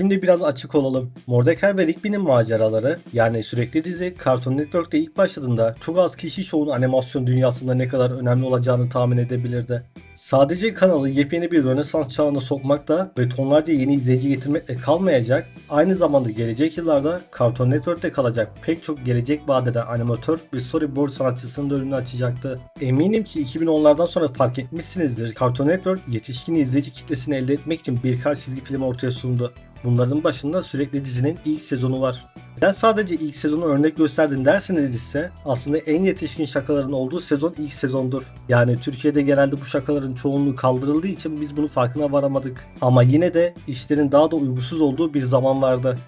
Şimdi biraz açık olalım. Mordecai ve Rigby'nin maceraları yani sürekli dizi Cartoon Network'te ilk başladığında çok az kişi şovun animasyon dünyasında ne kadar önemli olacağını tahmin edebilirdi. Sadece kanalı yepyeni bir rönesans çağına sokmakla ve tonlarca yeni izleyici getirmekle kalmayacak, aynı zamanda gelecek yıllarda Cartoon Network'te kalacak pek çok gelecek vadeden animatör ve storyboard sanatçısının da önünü açacaktı. Eminim ki 2010'lardan sonra fark etmişsinizdir. Cartoon Network yetişkin izleyici kitlesini elde etmek için birkaç çizgi film ortaya sundu. Bunların başında sürekli dizinin ilk sezonu var. Ben sadece ilk sezonu örnek gösterdin derseniz ise aslında en yetişkin şakaların olduğu sezon ilk sezondur. Yani Türkiye'de genelde bu şakaların çoğunluğu kaldırıldığı için biz bunu farkına varamadık. Ama yine de işlerin daha da uygusuz olduğu bir zaman vardı.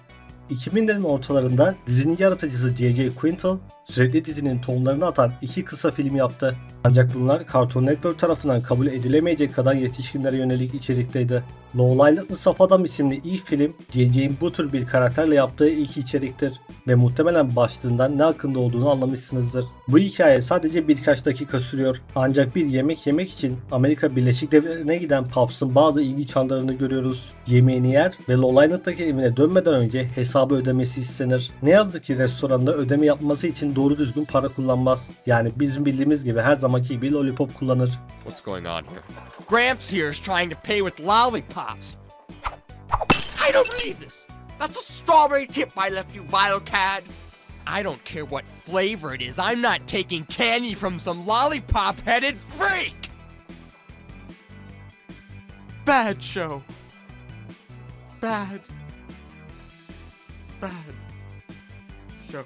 2000'lerin ortalarında dizinin yaratıcısı J.J. Quintel sürekli dizinin tonlarını atan iki kısa film yaptı. Ancak bunlar Cartoon Network tarafından kabul edilemeyecek kadar yetişkinlere yönelik içerikteydi. Lowline'lı Saf isimli ilk film J.J.'in bu tür bir karakterle yaptığı ilk içeriktir ve muhtemelen başlığından ne hakkında olduğunu anlamışsınızdır. Bu hikaye sadece birkaç dakika sürüyor ancak bir yemek yemek için Amerika Birleşik Devletleri'ne giden Paps'ın bazı ilgi çanlarını görüyoruz. Yemeğini yer ve Lowline'daki evine dönmeden önce hesabı ödemesi istenir. Ne yazık ki restoranda ödeme yapması için doğru düzgün para kullanmaz. Yani bizim bildiğimiz gibi her zamanki gibi lollipop kullanır. What's going on here? Gramps here is trying to pay with lollipops. I don't believe this. That's a strawberry tip I left you, vile cad. I don't care what flavor it is. I'm not taking candy from some lollipop-headed freak. Bad show. Bad. Bad show.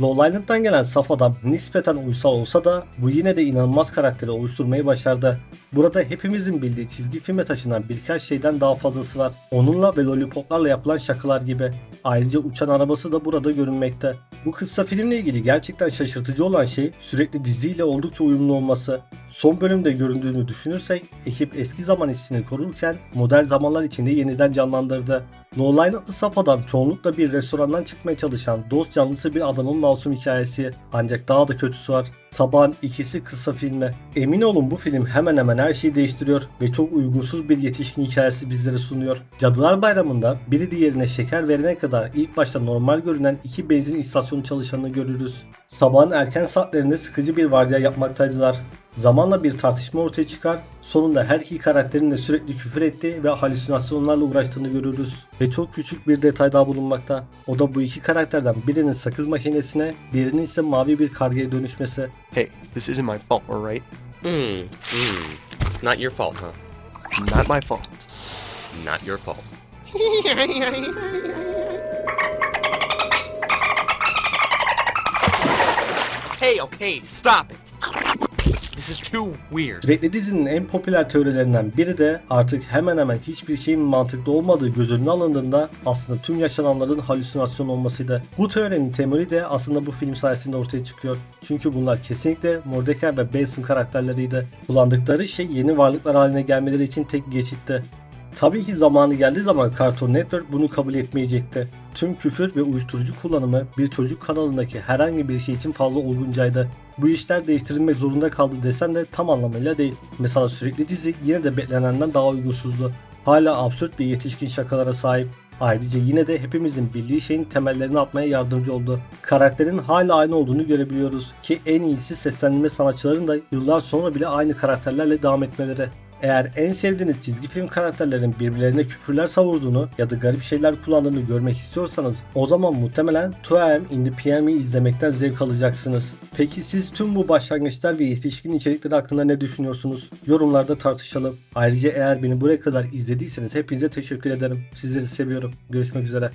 Low Island'dan gelen saf adam nispeten uysal olsa da bu yine de inanılmaz karakteri oluşturmayı başardı. Burada hepimizin bildiği çizgi filme taşınan birkaç şeyden daha fazlası var. Onunla ve lollipoplarla yapılan şakalar gibi. Ayrıca uçan arabası da burada görünmekte. Bu kısa filmle ilgili gerçekten şaşırtıcı olan şey sürekli diziyle oldukça uyumlu olması. Son bölümde göründüğünü düşünürsek ekip eski zaman hissini korurken modern zamanlar içinde yeniden canlandırdı. Lowline'lı saf adam çoğunlukla bir restorandan çıkmaya çalışan dost canlısı bir adamın masum hikayesi. Ancak daha da kötüsü var. Sabahın ikisi kısa filmi. Emin olun bu film hemen hemen her şeyi değiştiriyor ve çok uygunsuz bir yetişkin hikayesi bizlere sunuyor. Cadılar Bayramı'nda biri diğerine şeker verene kadar ilk başta normal görünen iki benzin istasyonu çalışanını görürüz. Sabahın erken saatlerinde sıkıcı bir vardiya yapmaktaydılar. Zamanla bir tartışma ortaya çıkar. Sonunda her iki karakterin de sürekli küfür ettiği ve halüsinasyonlarla uğraştığını görürüz. Ve çok küçük bir detay daha bulunmakta. O da bu iki karakterden birinin sakız makinesine, birinin ise mavi bir kargaya dönüşmesi. Hey, this isn't my fault, alright? Hmm, hmm. Not your fault, huh? Not my fault. Not your fault. Hey, okay, stop it. This is too weird. Sürekli dizinin en popüler teorilerinden biri de artık hemen hemen hiçbir şeyin mantıklı olmadığı göz önüne alındığında aslında tüm yaşananların halüsinasyon olmasıydı. Bu teorinin temeli de aslında bu film sayesinde ortaya çıkıyor. Çünkü bunlar kesinlikle Mordecai ve Benson karakterleriydi. Kullandıkları şey yeni varlıklar haline gelmeleri için tek geçitti. Tabii ki zamanı geldiği zaman Cartoon Network bunu kabul etmeyecekti. Tüm küfür ve uyuşturucu kullanımı bir çocuk kanalındaki herhangi bir şey için fazla olguncaydı. Bu işler değiştirilmek zorunda kaldı desem de tam anlamıyla değil. Mesela sürekli dizi yine de beklenenden daha uygunsuzdu. Hala absürt bir yetişkin şakalara sahip. Ayrıca yine de hepimizin bildiği şeyin temellerini atmaya yardımcı oldu. Karakterin hala aynı olduğunu görebiliyoruz ki en iyisi seslendirme sanatçıların da yıllar sonra bile aynı karakterlerle devam etmeleri. Eğer en sevdiğiniz çizgi film karakterlerin birbirlerine küfürler savurduğunu ya da garip şeyler kullandığını görmek istiyorsanız o zaman muhtemelen 2AM in the PM'i izlemekten zevk alacaksınız. Peki siz tüm bu başlangıçlar ve yetişkin içerikleri hakkında ne düşünüyorsunuz? Yorumlarda tartışalım. Ayrıca eğer beni buraya kadar izlediyseniz hepinize teşekkür ederim. Sizleri seviyorum. Görüşmek üzere.